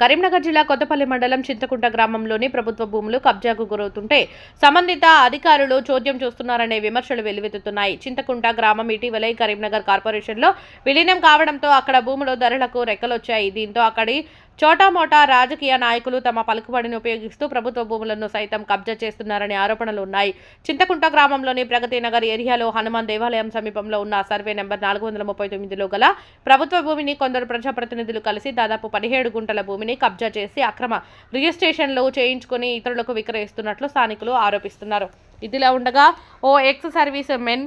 కరీంనగర్ జిల్లా కొత్తపల్లి మండలం చింతకుంట గ్రామంలోని ప్రభుత్వ భూములు కబ్జాకు గురవుతుంటే సంబంధిత అధికారులు చోద్యం చూస్తున్నారనే విమర్శలు వెల్లువెత్తుతున్నాయి. చింతకుంట గ్రామం ఇటీవలే కరీంనగర్ కార్పొరేషన్లో విలీనం కావడంతో అక్కడ భూములు ధరలకు రెక్కలొచ్చాయి. దీంతో అక్కడి చోటామోటా రాజకీయ నాయకులు తమ పలుకుబడిని ఉపయోగిస్తూ ప్రభుత్వ భూములను సైతం కబ్జా చేస్తున్నారనే ఆరోపణలు ఉన్నాయి. చింతకుంట గ్రామంలోని ప్రగతి నగర్ ఏరియాలో హనుమాన్ దేవాలయం సమీపంలో ఉన్న సర్వే నెంబర్ నాలుగు వందల ముప్పై తొమ్మిదిలో గల ప్రభుత్వ భూమిని కొందరు ప్రజాప్రతినిధులు కలిసి దాదాపు పదిహేడు గుంటల భూమిని కబ్జా చేసి అక్రమ రిజిస్ట్రేషన్లు చేయించుకుని ఇతరులకు విక్రయిస్తున్నట్లు స్థానికులు ఆరోపిస్తున్నారు. ఇదిలా ఉండగా ఓ ఎక్స్ సర్వీస్ మెన్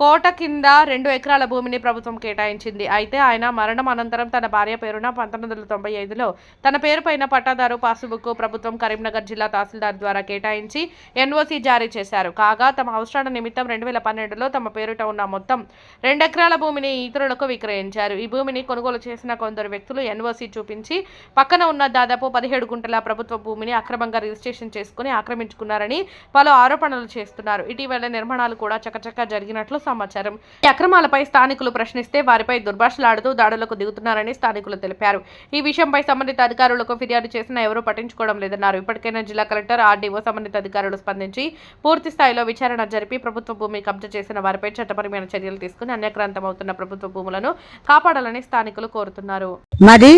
కోట కింద రెండు ఎకరాల భూమిని ప్రభుత్వం కేటాయించింది. అయితే ఆయన మరణం అనంతరం తన భార్య పేరున పంతొమ్మిది వందల తొంభై ఐదులో తన పేరుపైన పట్టాదారు పాసుబుక్ ప్రభుత్వం కరీంనగర్ జిల్లా తహసీల్దార్ ద్వారా కేటాయించి ఎన్ఓసి జారీ చేశారు. కాగా తమ అవసరాల నిమిత్తం రెండు వేల పన్నెండులో తమ పేరుట ఉన్న మొత్తం రెండు ఎకరాల భూమిని ఇతరులకు విక్రయించారు. ఈ భూమిని కొనుగోలు చేసిన కొందరు వ్యక్తులు ఎన్ఓసి చూపించి పక్కన ఉన్న దాదాపు పదిహేడు గుంటల ప్రభుత్వ భూమిని అక్రమంగా రిజిస్ట్రేషన్ చేసుకుని ఆక్రమించుకున్నారని పలు ఆరోపణలు చేస్తున్నారు. ఇటీవల నిర్మాణాలు కూడా చకచకా జరిగినట్లు సమాచారం. ఈ అక్రమాలపై స్థానికులు ప్రశ్నిస్తే వారిపై దుర్భాషలాడుతూ దాడులకు దిగుతున్నారని స్థానికులు తెలిపారు. ఈ విషయంపై సంబంధిత అధికారులకు ఫిర్యాదు చేసినా ఎవరూ పట్టించుకోవడం లేదన్నారు. ఇప్పటికైనా జిల్లా కలెక్టర్ ఆర్డీఓ సంబంధిత అధికారులు స్పందించి పూర్తి స్థాయిలో విచారణ జరిపి ప్రభుత్వ భూమి కబ్జా చేసిన వారిపై చట్టపరమైన చర్యలు తీసుకుని అన్యక్రాంతమవుతున్న ప్రభుత్వ భూములను కాపాడాలని స్థానికులు కోరుతున్నారు. మాది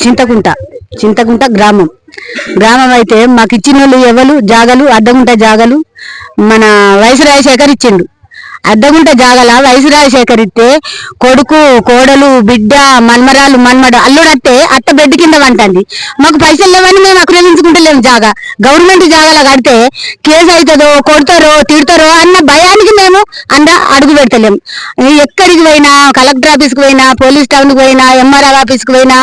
చింతకుంట చింతకుంట గ్రామం. గ్రామం అయితే మాకు ఇచ్చిన వాళ్ళు ఎవరు? జాగలు అడ్డగుంట జాగలు మన వయసు రాజశేఖర్ ఇచ్చిండు. అద్దగుంట జాగల వయసు రాజశేఖర్ ఇస్తే కొడుకు కోడలు బిడ్డ మన్మరాలు మన్మడు అల్లుడత్తే అత్త బెడ్ కింద వంటంది. మాకు పైసలు లేవని మేము అక్రమించుకుంటలేము జాగా. గవర్నమెంట్ జాగాల కడితే కేసు అవుతుందో కొడతారో తిడతారో అన్న భయానికి మేము అంద అడుగు పెడతలేము ఎక్కడికి పోయినా కలెక్టర్ ఆఫీస్కి పోయినా పోలీస్ టౌన్కి పోయినా ఎంఆర్ఆ ఆఫీస్కి పోయినా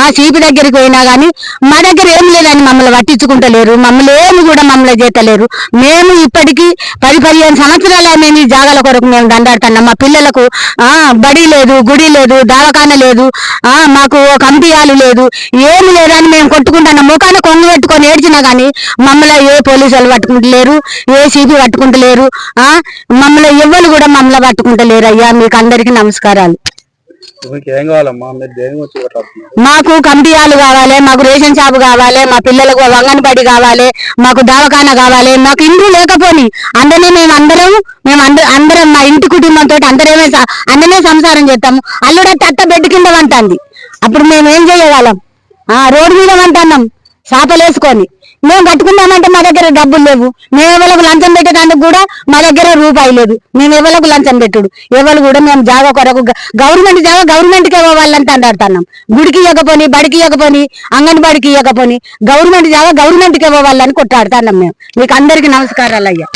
ఆ సిపి దగ్గరికి పోయినా కానీ మా దగ్గర ఏం లేదని మమ్మల్ని పట్టించుకుంటలేరు. మమ్మల్ని ఏమి కూడా మమ్మల్ని చేతలేరు. మేము ఇప్పటికీ పది పదిహేను సంవత్సరాల మేము ఈ జాగాల కొరకు మేము దండాడుతున్నాం. మా పిల్లలకు బడి లేదు గుడి లేదు దవాఖాన లేదు మాకు ఒక హాలు లేదు. ఏమి లేదని మేము కొట్టుకుంటున్నాం ముఖాన కొంగు పెట్టుకొని ఏడ్చినా కానీ మమ్మల్ని ఏ పోలీసు వాళ్ళు పట్టుకుంటలేరు ఏ సిపి పట్టుకుంటలేరు మమ్మల్ని ఎవ్వరు కూడా మమ్మల్ని పట్టుకుంటలేరు అయ్యా. మీకు అందరికీ నమస్కారాలు. మాకు కంపియాలు కావాలి మాకు రేషన్ షాప్ కావాలి మా పిల్లలకు వంగనపడి కావాలి మాకు దవాఖాన కావాలి మాకు ఇండ్లు లేకపోని అందరినీ మేము అందరం మేము అందరం మా ఇంటి కుటుంబంతో అందరమే అందరినీ సంసారం చేస్తాము. అల్లుడ తట్ట బెడ్ కింద వంటుంది అప్పుడు మేము ఏం చేయగలం? ఆ రోడ్డు మీద వంటున్నాం చేపలేసుకొని. మేము కట్టుకుందామంటే మా దగ్గర డబ్బులు లేవు. మేము ఎవరికి లంచం పెట్టేదానికి కూడా మా దగ్గర రూపాయి లేదు. మేము ఎవరికి లంచం పెట్టుడు? ఎవరు కూడా మేము జాగా కొరకు గవర్నమెంట్ జాగ గవర్నమెంట్కి ఇవ్వాలంటే అంటాడుతున్నాం గుడికి ఇవ్వకపోని బడికి ఇవ్వకపోని అంగన్వాడికి ఇవ్వకపోని గవర్నమెంట్ జాగ గవర్నమెంట్కి ఇవ్వాలని కొట్టాడుతున్నాం మేము. మీకు అందరికి నమస్కారాలు అయ్యా.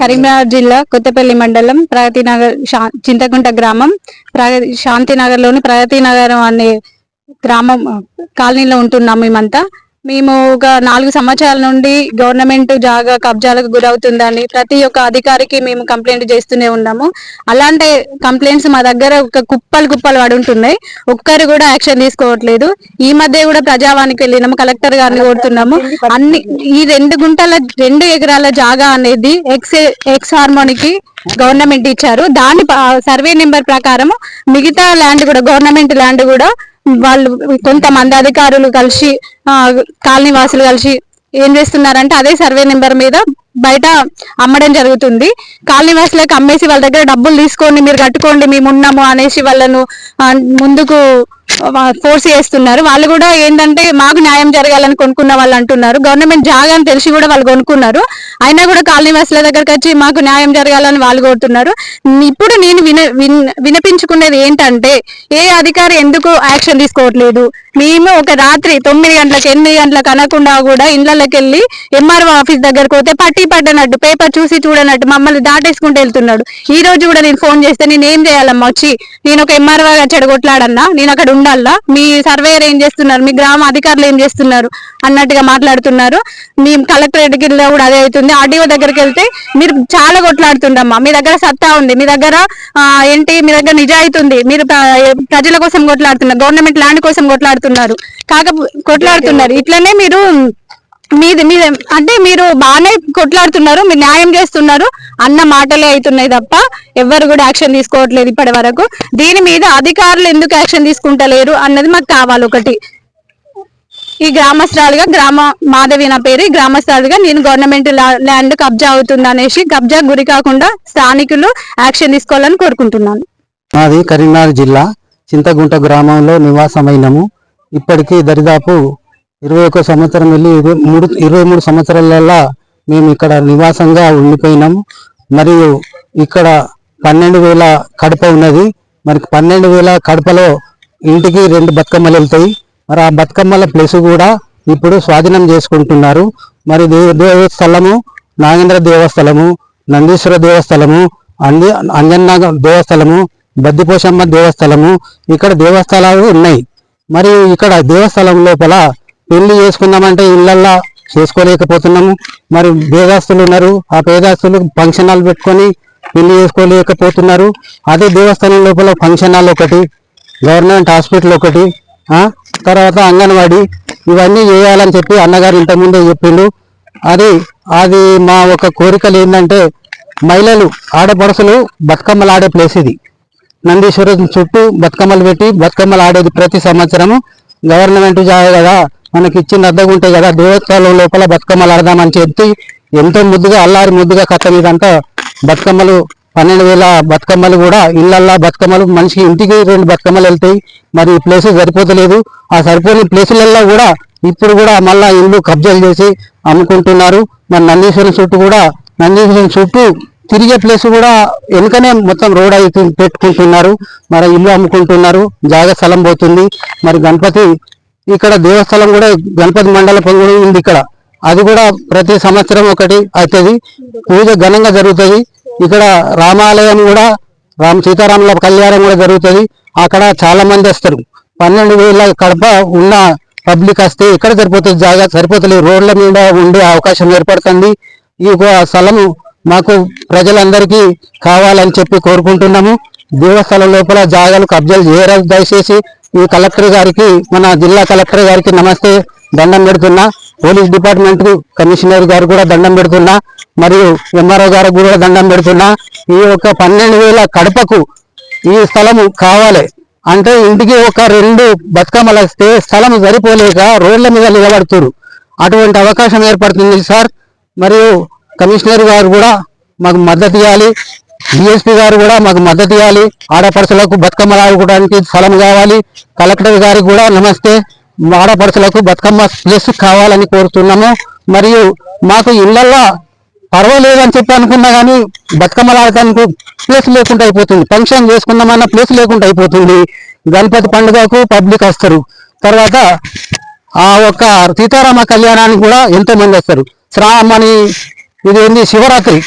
కరీంనగర్ జిల్లా కొత్తపల్లి మండలం ప్రగతి నగర్ చింతకుంట గ్రామం. ప్రగతి శాంతినగర్లోని ప్రగతి నగరం అనే గ్రామం కాలనీలో ఉంటున్నాం మేమంతా. మేము ఒక నాలుగు సంవత్సరాల నుండి గవర్నమెంట్ జాగా కబ్జాలకు గురవుతుందని ప్రతి ఒక్క అధికారికి మేము కంప్లైంట్ చేస్తూనే ఉన్నాము. అలాంటి కంప్లైంట్స్ మా దగ్గర ఒక కుప్పలు కుప్పలు పడుంటున్నాయి ఒక్కరు కూడా యాక్షన్ తీసుకోవట్లేదు. ఈ మధ్య కూడా ప్రజావానికి వెళ్ళినాము కలెక్టర్ గారిని కోరుతున్నాము అన్ని ఈ రెండు గుంటల రెండు ఎకరాల జాగా అనేది ఎక్స్ ఎక్స్ హార్మోనికి గవర్నమెంట్ ఇచ్చారు. దాని సర్వే నెంబర్ ప్రకారం మిగతా ల్యాండ్ కూడా గవర్నమెంట్ ల్యాండ్ కూడా వాళ్ళు కొంతమంది అధికారులు కలిసి ఆ, కాలనీ వాసులు కలిసి ఏం చేస్తున్నారంటే అదే సర్వే నెంబర్ మీద బయట అమ్మడం జరుగుతుంది. కాలనీ వాసులకు అమ్మేసి వాళ్ళ దగ్గర డబ్బులు తీసుకోండి మీరు కట్టుకోండి మేము ఉన్నాము అనేసి వాళ్ళను ముందుకు ఫోర్స్ చేస్తున్నారు. వాళ్ళు కూడా ఏంటంటే మాకు న్యాయం జరగాలని కొనుక్కున్న వాళ్ళు అంటున్నారు. గవర్నమెంట్ జాగా అని తెలిసి కూడా వాళ్ళు కొనుక్కున్నారు. అయినా కూడా కాలనీ వాసుల దగ్గరకు వచ్చి మాకు న్యాయం జరగాలని వాళ్ళు కోరుతున్నారు. ఇప్పుడు నేను విన విన్- వినిపించుకునేది ఏంటంటే ఏ అధికారి ఎందుకు యాక్షన్ తీసుకోవట్లేదు? మేము ఒక రాత్రి తొమ్మిది గంటలకు ఎనిమిది గంటలకు అనకుండా కూడా ఇళ్ళకి వెళ్ళి ఎంఆర్ఓ ఆఫీస్ దగ్గరకు పోతే పట్టి పట్టనట్టు పేపర్ చూసి చూడనట్టు మమ్మల్ని దాటేసుకుంటూ వెళ్తున్నాడు ఈ రోజు కూడా నేను ఫోన్ చేస్తే నేను ఏం చేయాలమ్మా వచ్చి? నేను ఒక ఎంఆర్ఓ చెడగొట్లాడన్నా? నేను అక్కడ ఉండాలా? మీ సర్వేయర్ ఏం చేస్తున్నారు? మీ గ్రామ అధికారులు ఏం చేస్తున్నారు? అన్నట్టుగా మాట్లాడుతున్నారు. మీ కలెక్టరేట్కి వెళ్ళినా కూడా అదే అవుతుంది. ఆర్డీఓ దగ్గరికి వెళ్తే మీరు చాలా కొట్లాడుతుండమ్మా మీ దగ్గర సత్తా ఉంది. మీ దగ్గర ఏంటి? మీ దగ్గర నిజాయితీ ఉంది. మీరు ప్రజల కోసం కొట్లాడుతున్నారు. గవర్నమెంట్ ల్యాండ్ కోసం కొట్లాడుతున్నారు. కాకపోతే కొట్లాడుతున్నారు. ఇట్లనే మీరు మీది మీద అంటే మీరు బాగానే కొట్లాడుతున్నారు మీరు న్యాయం చేస్తున్నారు అన్న మాటలే అవుతున్నాయి తప్ప ఎవరు కూడా యాక్షన్ తీసుకోవట్లేదు ఇప్పటి వరకు. దీని మీద అధికారులు ఎందుకు యాక్షన్ తీసుకుంటలేరు అన్నది మాకు కావాలి ఒకటి. ఈ గ్రామస్తురాలుగా గ్రామ మాధవి నా పేరు ఈ గ్రామస్తురాలుగా నేను గవర్నమెంట్ ల్యాండ్ కబ్జా అవుతుంది అనేసి కబ్జా గురి కాకుండా స్థానికులు యాక్షన్ తీసుకోవాలని కోరుకుంటున్నాను. మాది కరీంనగర్ జిల్లా చింతగుంట గ్రామంలో నివాసమైనము. ఇప్పటికీ దరిదాపు ఇరవై ఒక సంవత్సరం వెళ్ళి ఇరవై మూడు ఇరవై మూడు సంవత్సరాలలో మేము ఇక్కడ నివాసంగా ఉండిపోయినాము మరియు ఇక్కడ పన్నెండు వేల కడప ఉన్నది. మరి పన్నెండు వేల కడపలో ఇంటికి రెండు బతుకమ్మలు వెళ్తాయి. మరి ఆ బతుకమ్మల ప్లేస్ కూడా ఇప్పుడు స్వాధీనం చేసుకుంటున్నారు. మరి దేవస్థలము నాగేంద్ర దేవస్థలము నందీశ్వర దేవస్థలము అంజ అంజన్న దేవస్థలము బద్దిపోషమ్మ దేవస్థలము ఇక్కడ దేవస్థలాలు ఉన్నాయి. మరియు ఇక్కడ దేవస్థలం లోపల పెళ్ళి చేసుకుందామంటే ఇళ్ళల్లా చేసుకోలేకపోతున్నాము. మరి పేదాస్తులు ఉన్నారు. ఆ పేదాస్తులు ఫంక్షన్ హాల్ పెట్టుకొని పెళ్ళి చేసుకోలేకపోతున్నారు. అదే దేవస్థానం లోపల ఫంక్షన్ హాల్ ఒకటి గవర్నమెంట్ హాస్పిటల్ ఒకటి తర్వాత అంగన్వాడీ ఇవన్నీ చేయాలని చెప్పి అన్నగారు ఇంతకుముందే చెప్పిండు. అది అది మా ఒక కోరికలు ఏంటంటే మహిళలు ఆడపడుసులు బతుకమ్మలు ఆడే ప్లేస్ ఇది. నందీశ్వరం చుట్టూ బతుకమ్మలు పెట్టి బతుకమ్మలు ఆడేది ప్రతి సంవత్సరము. గవర్నమెంట్ జాగ కదా. మనకి ఇచ్చిన అర్థం ఉంటాయి కదా దేవస్థానం లోపల బతుకమ్మలు ఆడదామని చెప్పి ఎంతో ముద్దుగా అల్లారి ముద్దుగా కథ మీదంతా బతుకమ్మలు పన్నెండు వేల బతుకమ్మలు కూడా ఇళ్ళల్లా బతుకమ్మలు మనిషికి ఇంటికి రెండు బతుకమ్మలు వెళ్తాయి. మరి ఈ ప్లేస్ సరిపోతలేదు. ఆ సరిపోని ప్లేసులలో కూడా ఇప్పుడు కూడా మళ్ళా ఇల్లు కబ్జాలు చేసి అమ్ముకుంటున్నారు. మరి నందీశ్వరం చుట్టూ కూడా నందీశ్వరం చుట్టూ తిరిగే ప్లేస్ కూడా వెనుకనే మొత్తం రోడ్ అయితే పెట్టుకుంటున్నారు. మరి ఇల్లు అమ్ముకుంటున్నారు. జాగా స్థలం పోతుంది. మరి గణపతి ఇక్కడ దేవస్థలం కూడా గణపతి మండల పొంగుడు ఉంది ఇక్కడ. అది కూడా ప్రతి సంవత్సరం ఒకటి అవుతుంది. పూజ ఘనంగా జరుగుతుంది. ఇక్కడ రామాలయం కూడా రామ సీతారాముల కళ్యాణం కూడా జరుగుతుంది. అక్కడ చాలా మంది వస్తారు. పన్నెండు వేల కడప ఉన్న పబ్లిక్ వస్తే ఇక్కడ సరిపోతుంది జాగా సరిపోతలేదు రోడ్ల మీద ఉండే అవకాశం ఏర్పడుతుంది. ఈ స్థలము మాకు ప్రజలందరికీ కావాలని చెప్పి కోరుకుంటున్నాము. దేవస్థలం లోపల జాగాలు కబ్జాలు చేయరాదు దయచేసి ఈ కలెక్టర్ గారికి మన జిల్లా కలెక్టర్ గారికి నమస్తే. దండం పెడుతున్నా. పోలీస్ డిపార్ట్మెంట్ కమిషనర్ గారు కూడా దండం పెడుతున్నా. మరియు ఎంఆర్ఓ గారికి కూడా దండం పెడుతున్నా. ఈ యొక్క పన్నెండు వేల కడపకు ఈ స్థలము కావాలి. అంటే ఇంటికి ఒక రెండు బతుకమ్మలు వస్తే స్థలం సరిపోలేక రోడ్ల మీద నిలబడుతురు. అటువంటి అవకాశం ఏర్పడుతుంది సార్. మరియు కమిషనర్ గారు కూడా మాకు మద్దతు ఇవ్వాలి. డిఎస్పీ గారు కూడా మాకు మద్దతు ఇవ్వాలి. ఆడపడుచులకు బతుకమ్మలు ఆడుకోవడానికి స్థలం కావాలి. కలెక్టర్ గారికి కూడా నమస్తే. ఆడపడుచులకు బతుకమ్మ ప్లేస్ కావాలని కోరుతున్నాము. మరియు మాకు ఇళ్ళల్లో పర్వాలేదు అని చెప్పి అనుకున్నా కానీ బతుకమ్మలు ఆడటానికి ప్లేస్ లేకుండా అయిపోతుంది. ఫంక్షన్ చేసుకుందామన్న ప్లేస్ లేకుండా అయిపోతుంది. గణపతి పండుగకు పబ్లిక్ వస్తారు. తర్వాత ఆ ఒక్క సీతారామ కళ్యాణానికి కూడా ఎంతో మంది వస్తారు. శ్రామని ఇది ఏంది శివరాత్రి.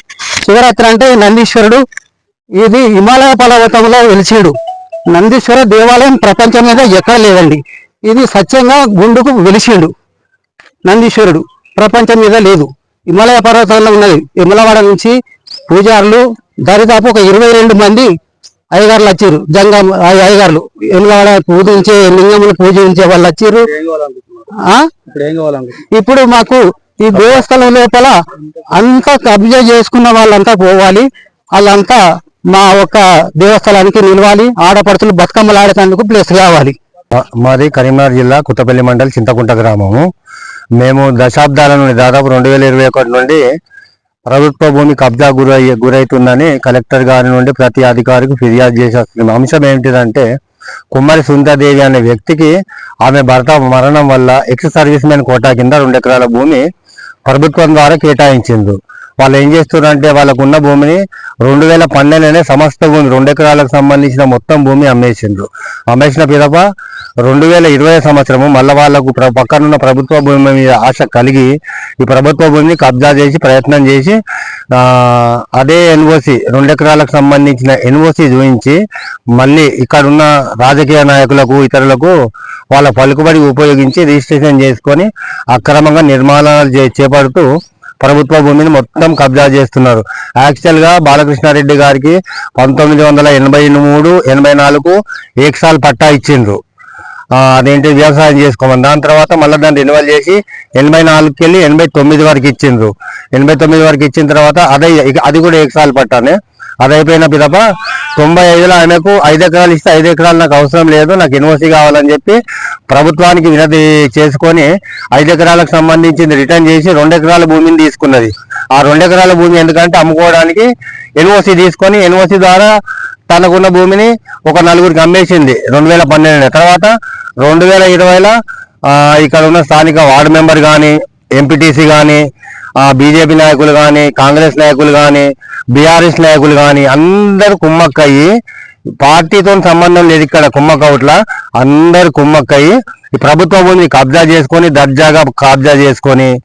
శివరాత్రి అంటే నందీశ్వరుడు ఇది హిమాలయ పర్వతంలో వెలిచాడు నందీశ్వర దేవాలయం ప్రపంచం మీద ఎక్కడ లేదండి. ఇది సత్యంగా గుండుకు వెలిసిండు నందీశ్వరుడు. ప్రపంచం మీద లేదు. హిమాలయ పర్వతాల్లో ఉన్నది. విమలవాడ నుంచి పూజారులు దరిదాపు ఒక ఇరవై రెండు మంది అయ్యగారులు వచ్చారు. జంగం అయ్యగారులు. విమలవాడ పూజించే లింగములు పూజించే వాళ్ళు వచ్చారు. ఇప్పుడు ఇప్పుడు మాకు ఈ దేవస్థలం లోపల అంతా కబ్జా చేసుకున్న వాళ్ళంతా పోవాలి. వాళ్ళంతా మా ఒక దేవస్థలానికి నిలవాలి ఆడపడుతులు బతుకమ్మలు ఆడేటందుకు ప్లేస్ కావాలి మాది కరీంనగర్ జిల్లా కుత్తపల్లి మండలి చింతకుంట గ్రామము. మేము దశాబ్దాల నుండి దాదాపు రెండు వేల ఇరవై ఒకటి నుండి ప్రభుత్వ భూమి కబ్జా గురై గురైతుందని కలెక్టర్ గారి నుండి ప్రతి అధికారికి ఫిర్యాదు చేసి అంశం ఏంటిదంటే కుమ్మరి సుందరదేవి అనే వ్యక్తికి ఆమె భర్త మరణం వల్ల ఎక్స్ సర్వీస్ మెన్ కోటా కింద రెండు ఎకరాల భూమి ప్రభుత్వం ద్వారా కేటాయించింది. వాళ్ళు ఏం చేస్తున్నారంటే వాళ్ళకు ఉన్న భూమిని రెండు వేల పన్నెండులోనే సమస్త భూమి రెండు ఎకరాలకు సంబంధించిన మొత్తం భూమి అమ్మేసిండ్రు. అమ్మేసిన పిదప రెండు వేల ఇరవై సంవత్సరము మళ్ళీ వాళ్ళకు పక్కనున్న ప్రభుత్వ భూమి మీద ఆశ కలిగి ఈ ప్రభుత్వ భూమిని కబ్జా చేసి ప్రయత్నం చేసి అదే ఎన్ఓసి రెండు ఎకరాలకు సంబంధించిన ఎన్ఓసి చూపించి మళ్ళీ ఇక్కడున్న రాజకీయ నాయకులకు ఇతరులకు వాళ్ళ పలుకుబడి ఉపయోగించి రిజిస్ట్రేషన్ చేసుకొని అక్రమంగా నిర్మాణాలు చే- చేపడుతూ ప్రభుత్వ భూమిని మొత్తం కబ్జా చేస్తున్నారు. యాక్చువల్గా బాలకృష్ణారెడ్డి గారికి పంతొమ్మిది వందల ఎనభై మూడు ఎనభై నాలుగు ఏక్సాల్ పట్టా ఇచ్చిండ్రు. అదేంటి వ్యవసాయం చేసుకోమని. దాని తర్వాత మళ్ళీ దాన్ని రెన్యువల్ చేసి ఎనభై నాలుగుకి వెళ్ళి ఎనభై తొమ్మిది వరకు ఇచ్చిండ్రు. ఎనభై తొమ్మిది వరకు ఇచ్చిన తర్వాత అదే అది కూడా ఏకసాల పట్టానే. అది అయిపోయిన పిదప తొంభై ఐదులో ఆమెకు ఐదు ఎకరాలు ఇస్తే ఐదు ఎకరాలు నాకు అవసరం లేదు నాకు ఎన్ఓసి కావాలని చెప్పి ప్రభుత్వానికి వినతి చేసుకొని ఐదు ఎకరాలకు సంబంధించింది రిటర్న్ చేసి రెండు ఎకరాల భూమిని తీసుకున్నది. ఆ రెండు ఎకరాల భూమి ఎందుకంటే అమ్ముకోవడానికి ఎన్ఓసి తీసుకొని ఎన్ఓసి ద్వారా తనకున్న భూమిని ఒక నలుగురికి అమ్మేసింది రెండు వేల పన్నెండు తర్వాత రెండు వేల ఇరవైలో ఇక్కడ ఉన్న స్థానిక వార్డు మెంబర్ కానీ ఎంపీటీసీ కానీ బీజేపీ నాయకులు కానీ కాంగ్రెస్ నాయకులు కానీ బీఆర్ఎస్ నాయకులు కానీ అందరు కుమ్మక్కయ్యి పార్టీతో సంబంధం లేదు ఇక్కడ కుమ్మకౌట్ల అందరు కుమ్మక్కయ్యి ఈ ప్రభుత్వ భూమిని కబ్జా చేసుకొని దర్జాగా కబ్జా చేసుకొని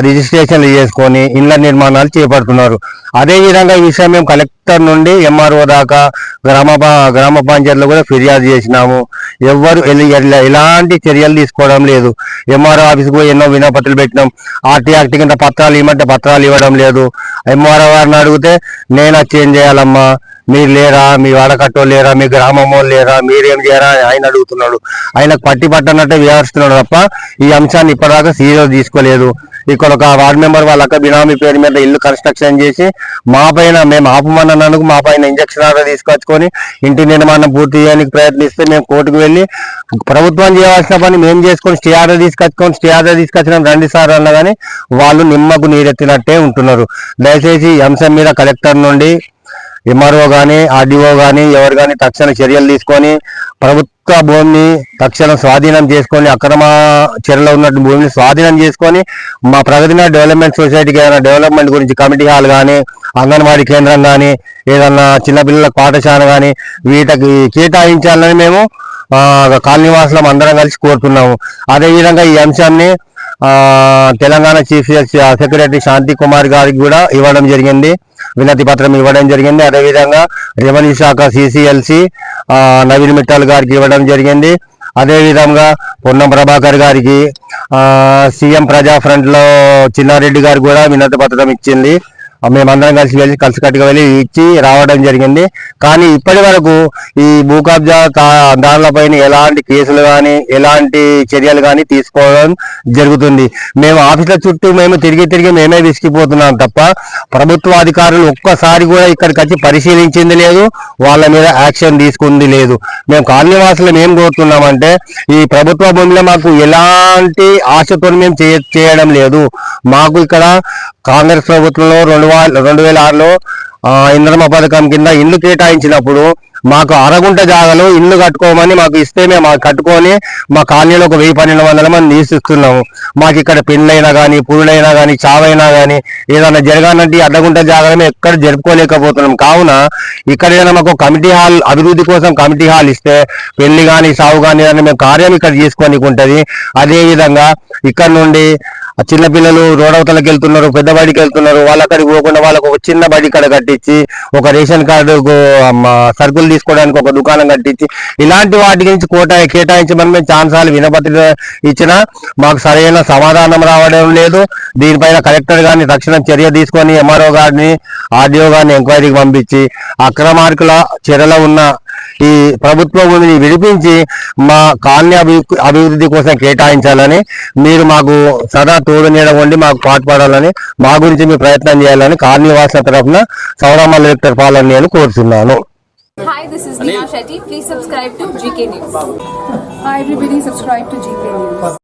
రిజిస్ట్రేషన్లు చేసుకొని ఇండ్ల నిర్మాణాలు చేపడుతున్నారు. అదేవిధంగా ఈ విషయం మేము కలెక్టర్ నుండి ఎంఆర్ఓ దాకా గ్రామ ప- గ్రామ పంచాయతీలో కూడా ఫిర్యాదు చేసినాము. ఎవ్వరు ఎలాంటి చర్యలు తీసుకోవడం లేదు. ఎంఆర్ఓ ఆఫీస్కి పోయి ఎన్నో వినపత్రులు పెట్టినాం. ఆర్టీ యాక్ట్ కింద పత్రాలు ఇవ్వమంటే పత్రాలు ఇవ్వడం లేదు. ఎంఆర్ఓ గారిని అడిగితే నేను చేంజ్ చేయాలమ్మా? మీరు లేరా? మీ వాడకట్టో లేరా? మీ గ్రామమో లేరా? మీరేం చేయరా? అని ఆయన అడుగుతున్నాడు. ఆయనకు పట్టి పట్టనట్టే వ్యవహరిస్తున్నాడు తప్ప ఈ అంశాన్ని ఇప్పటిదాకా సీరియస్ తీసుకోలేదు. ఇక్కడ ఒక వార్డు మెంబర్ వాళ్ళ బినామీ పేరు మీద ఇల్లు కన్స్ట్రక్షన్ చేసి మా పైన మేము ఆపమన్నందుకు మా పైన ఇంజక్షన్ ఆర్డర్ తీసుకొచ్చుకొని ఇంటి నిర్మాణం పూర్తి చేయడానికి ప్రయత్నిస్తే మేము కోర్టుకు వెళ్ళి ప్రభుత్వం చేయవలసిన పని మేము చేసుకొని స్టే ఆర్డర్ తీసుకొచ్చుకొని స్టే ఆర్డర్ తీసుకొచ్చిన. రండి సార్ అన్న కానీ వాళ్ళు నిమ్మకు నీరెత్తినట్టే ఉంటున్నారు. దయచేసి ఈ అంశం మీద కలెక్టర్ నుండి ఎంఆర్ఓ కానీ ఆర్డీఓ కానీ ఎవరు కానీ తక్షణ చర్యలు తీసుకొని ప్రభుత్వ భూమిని తక్షణం స్వాధీనం చేసుకొని అక్రమ చర్యలో ఉన్నట్టు భూమిని స్వాధీనం చేసుకొని మా ప్రగతిన డెవలప్మెంట్ సొసైటీకి ఏదైనా డెవలప్మెంట్ గురించి కమిటీ హాల్ కానీ అంగన్వాడీ కేంద్రం కానీ ఏదన్నా చిన్నపిల్లల పాఠశాల కానీ వీటికి కేటాయించాలని మేము కాలనీవాసులం అందరం కలిసి కోరుతున్నాము. అదేవిధంగా ఈ అంశాన్ని తెలంగాణ చీఫ్ సెక్రటరీ శాంతి కుమార్ గారికి కూడా ఇవ్వడం జరిగింది. వినతి పత్రం ఇవ్వడం జరిగింది. అదేవిధంగా రెవెన్యూ శాఖ సిసిఎల్సి నవీన్ మిట్టాల్ గారికి ఇవ్వడం జరిగింది. అదేవిధంగా పొన్నం ప్రభాకర్ గారికి సీఎం ప్రజా ఫ్రంట్లో చిన్నారెడ్డి గారు కూడా వినతి పత్రం ఇచ్చింది. మేమందరం కలిసి వెళ్ళి కలిసికట్టుగా వెళ్ళి ఇచ్చి రావడం జరిగింది. కానీ ఇప్పటి వరకు ఈ భూ కబ్జా ఎలాంటి కేసులు కానీ ఎలాంటి చర్యలు కానీ తీసుకోవడం జరుగుతుంది. మేము ఆఫీసుల చుట్టూ మేము తిరిగి తిరిగి మేమే విసిగిపోతున్నాం తప్ప ప్రభుత్వ అధికారులు ఒక్కసారి కూడా ఇక్కడికి వచ్చి పరిశీలించింది లేదు వాళ్ళ మీద యాక్షన్ తీసుకుంది లేదు. మేము కాలనీవాసులు ఏం కోరుతున్నామంటే ఈ ప్రభుత్వ భూమిలో మాకు ఎలాంటి ఆశతో మేము చేయ- చేయడం లేదు. మాకు ఇక్కడ కాంగ్రెస్ ప్రభుత్వంలో రెండు రెండు వేల ఆరులో ఆ, ఇంద్రమ పథకం కింద ఇల్లు కేటాయించినప్పుడు మాకు అరగుంట జాగాలో ఇల్లు కట్టుకోమని మాకు ఇస్తే మేము కట్టుకొని మా కాలనీలో ఒక వెయ్యి పన్నెండు వందల మంది నివసిస్తున్నాము. మాకు ఇక్కడ పెళ్ళైనా కానీ పురుడైనా కానీ చావైనా కానీ ఏదైనా జరగాలంటే అరగుంట అర్ధగుంట మేము ఎక్కడ జరుపుకోలేకపోతున్నాం. కావున ఇక్కడ ఏదైనా మాకు కమిటీ హాల్ అభివృద్ధి కోసం కమిటీ హాల్ ఇస్తే పెళ్ళి కానీ సాగు కానీ ఏదైనా మేము కార్యం ఇక్కడ చేసుకోనికి ఉంటుంది అదేవిధంగా ఇక్కడ నుండి ఆ చిన్న రోడవతలకు వెళ్తున్నారు పెద్ద బడికి వెళ్తున్నారు వాళ్ళ అక్కడికి పోకుండా వాళ్ళకు ఒక చిన్న బడి కడ కట్టించి ఒక రేషన్ కార్డు సరుకులు తీసుకోవడానికి ఒక దుకాణం కట్టించి ఇలాంటి వాటి గురించి కోట కేటాయించమని మేము ఛాన్సాలు వినపత్రిక ఇచ్చినా మాకు సరైన సమాధానం రావడం లేదు. దీనిపైన కలెక్టర్ గారిని తక్షణం చర్య తీసుకొని ఎంఆర్ఓ గారిని ఆర్డీఓ గారిని ఎంక్వైరీకి పంపించి అక్రమార్కుల చర్యలో ఉన్న ఈ ప్రభుత్వ భూమిని విడిపించి మా కాలనీ అభి- అభివృద్ధి కోసం కేటాయించాలని మీరు మాకు సదా తోడు నీడ ఉండి మాకు పాటుపడాలని మా గురించి మీ ప్రయత్నం చేయాలని కాలనీ వాసుల తరఫున సౌరమ్మ లెక్టర్ పాలని నేను కోరుతున్నాను Hi, this is Neha Shetty. Please subscribe to GK News. Hi everybody, subscribe to GK News.